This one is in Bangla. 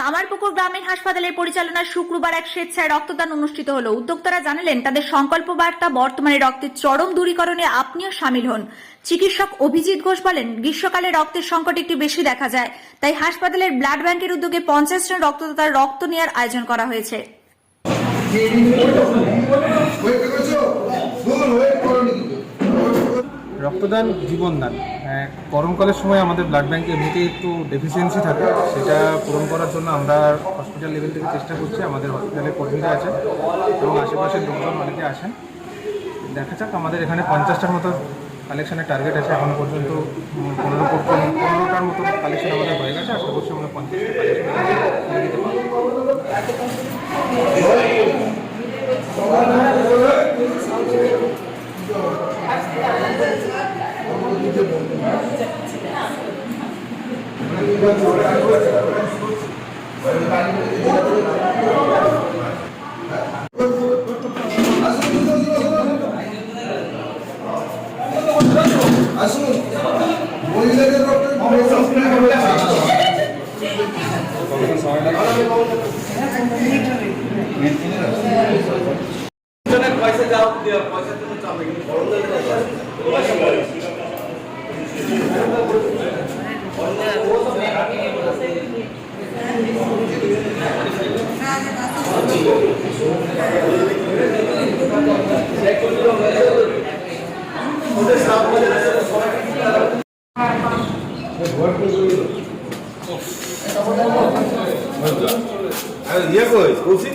কামারপুকুর গ্রামীণ হাসপাতালের পরিচালনায় শুক্রবার এক স্বেচ্ছায় রক্তদান অনুষ্ঠিত হলো। উদ্যোক্তারা জানালেন, তাদের সংকল্প বার্তা বর্তমানে রক্তের চরম দূরীকরণে আপনিও সামিল হন। চিকিৎসক অভিজিৎ ঘোষ বলেন, গ্রীষ্মকালে রক্তের সংকট একটু বেশি দেখা যায়, তাই হাসপাতালের ব্লাড ব্যাংকের উদ্যোগে পঞ্চাশ জন রক্তদাতার রক্ত নেওয়ার আয়োজন করা হয়েছে। রক্তদান জীবনদান। আহ, গরমকালের সময় আমাদের ব্লাড ব্যাংকে এমনিতেই একটু ডেফিসিয়েন্সি থাকে। সেটা পূরণ করার জন্য আমরা হসপিটাল লেভেল থেকে চেষ্টা করছি। আমাদের হসপিটালে কর্মীরা আছেন এবং আশেপাশের লোকজন অনেকে আসেন দেখা যাক আমাদের এখানে পঞ্চাশটার মতো কালেকশনের টার্গেট আছে। এখন পর্যন্ত পনেরো পনেরোটার মতো কালেকশন আমাদের হয়ে গেছে। আশা করছি আমরা পঞ্চাশটা কালেকশন আসুন মহিলাদের পয়সা যাও দেওয়া পয়সা তুমি চাবে কিন্তু গরম লাগে না পয়সা পড়ে ইয়ে কই কৌশিক